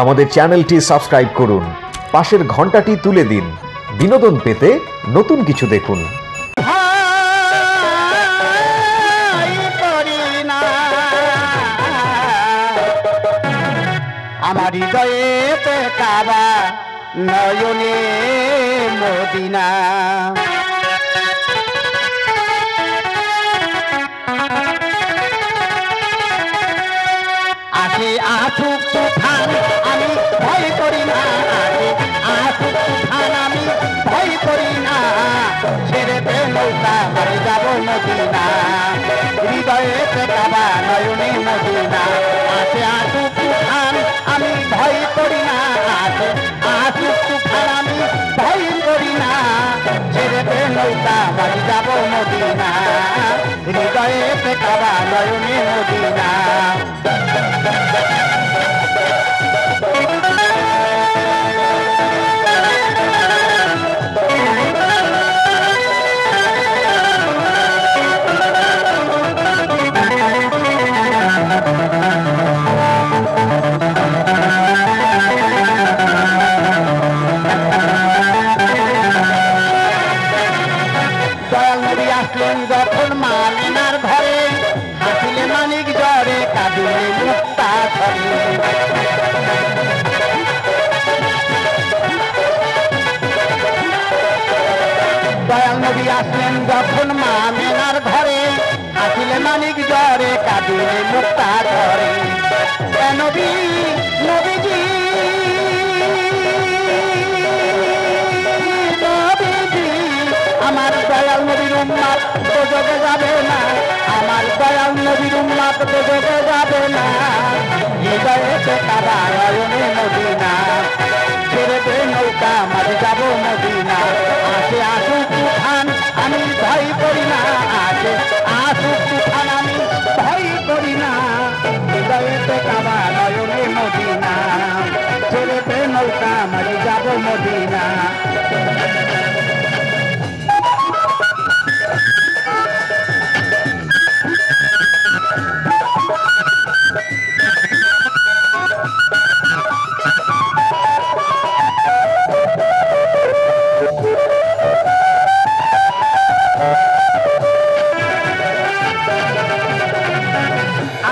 আমাদের চ্যানেলটি সাবস্ক্রাইব করুন। পাশের ঘন্টাটি তুলে দিন। বিনোদন পেতে নতুন কিছু দেখুন। আমার হৃদয়েতে কাবা নয়নে মদিনা। হৃদয়ে কাবা নয়নে মদিনা। আসে আসু তুফান, আমি ভয় করি না। আসে আসু তুফান, আমি ভয় করি না। ছেড়ে দে নৌকা, বাড়ি যাব মদিনা। হৃদয়েতে কাবা নয়নে মদিনা। আসলেন যখন মালিনার ঘরে হাসিলে মানিক জ্বরে কাঁদিলে মুক্তা ধরে দয়াল নবী আসলেন যখন মামিনার ঘরে হাসিলে মানিক জ্বরে কাঁদিলে মুক্তা ধরে নবী, নবীজি আমার দয়াল নবীর তো যোগে যাবে না। আমার দয়াল নবীর তো যোগে যাবে না। হৃদয়েতে কাবা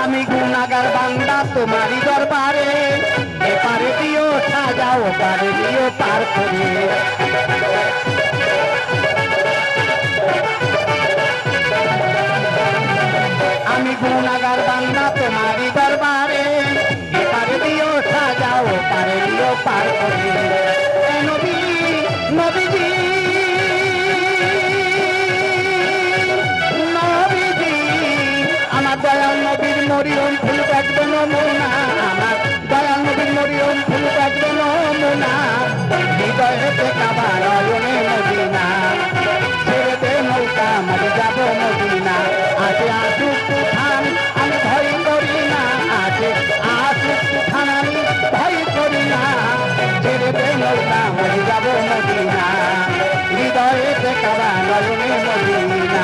আমি গুণাগার বান্দা, তোমারই দরবারে। এপারে দিও সাজাও পারে দিও পার করে। আমি গুণাগার বান্দা, তোমারই দরবারে। এপারে দিও সাজাও পারে দিও পার করে। নমুনা হৃদয়েতে কাবা নয়নে মদিনা। ছেড়ে দে নৌকা মাঝে যাব মদিনা। আসে আসুক তুফান আমি ভয় করি না। আসে আসুক তুফান আমি ভয় করি না। ছেড়ে দে নৌকা মাঝে যাব মদিনা। হৃদয়েতে কাবা নয়নে মদিনা।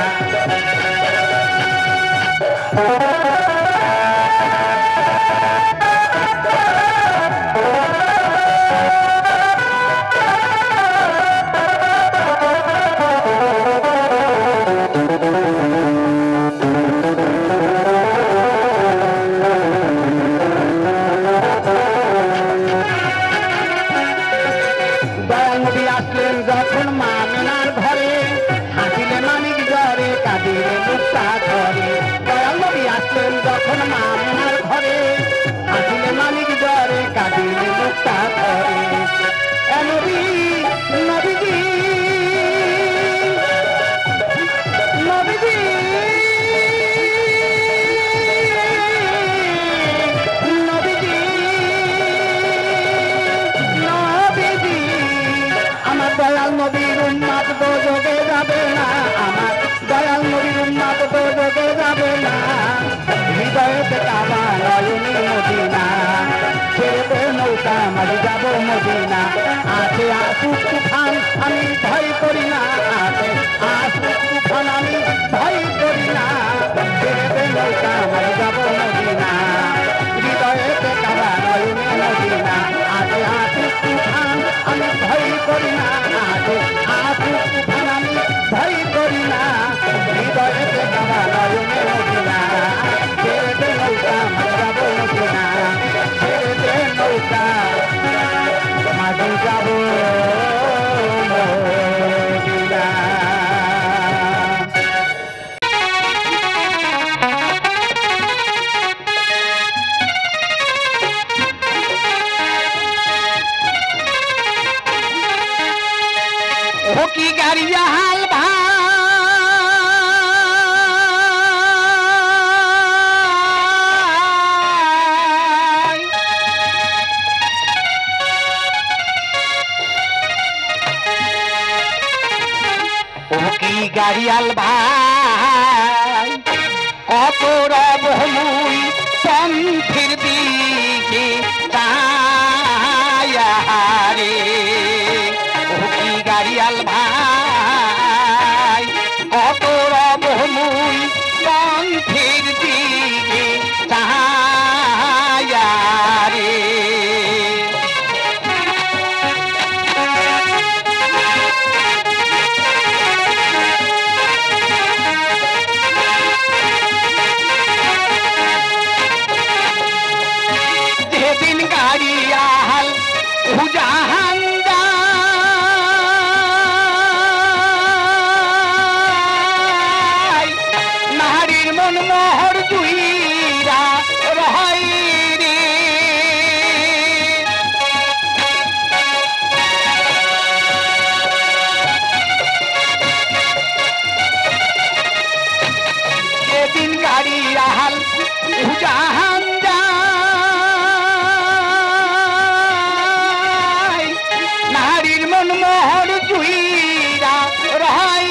কি গাড়িয়াল ভাই গাড়ি আহাল উজাহান নারীর মন মোহর জুইরা রহাই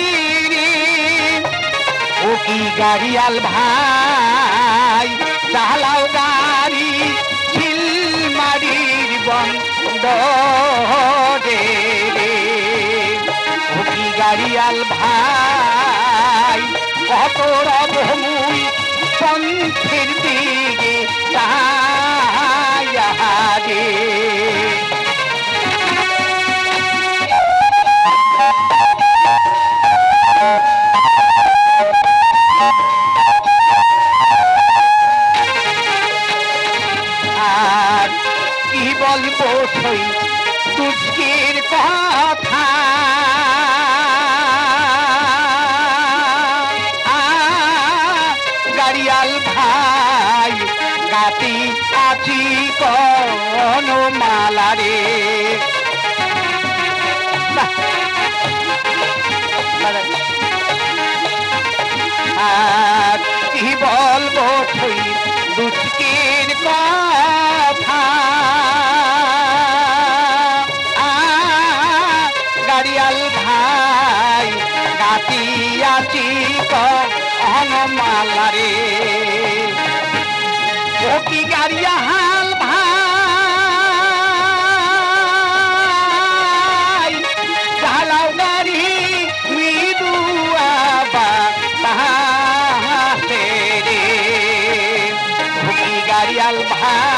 ও কি গাড়িয়াল ভাই চালাও গাড়ি ছিল মারির বন্ধ রে গাড়িয়াল ভাই কত রব মুই পন্থের দিকে রে আর আছি কোন মালারে। আর কি বলব তুই দুষ্কের কথা? গাড়িয়াল ভাই গাতিয়াছি কন মালারে ও কি গাড়িয়া হাল ভাই চালাও গাড়ি রে। ভুকি গাড়িয়াল ভাই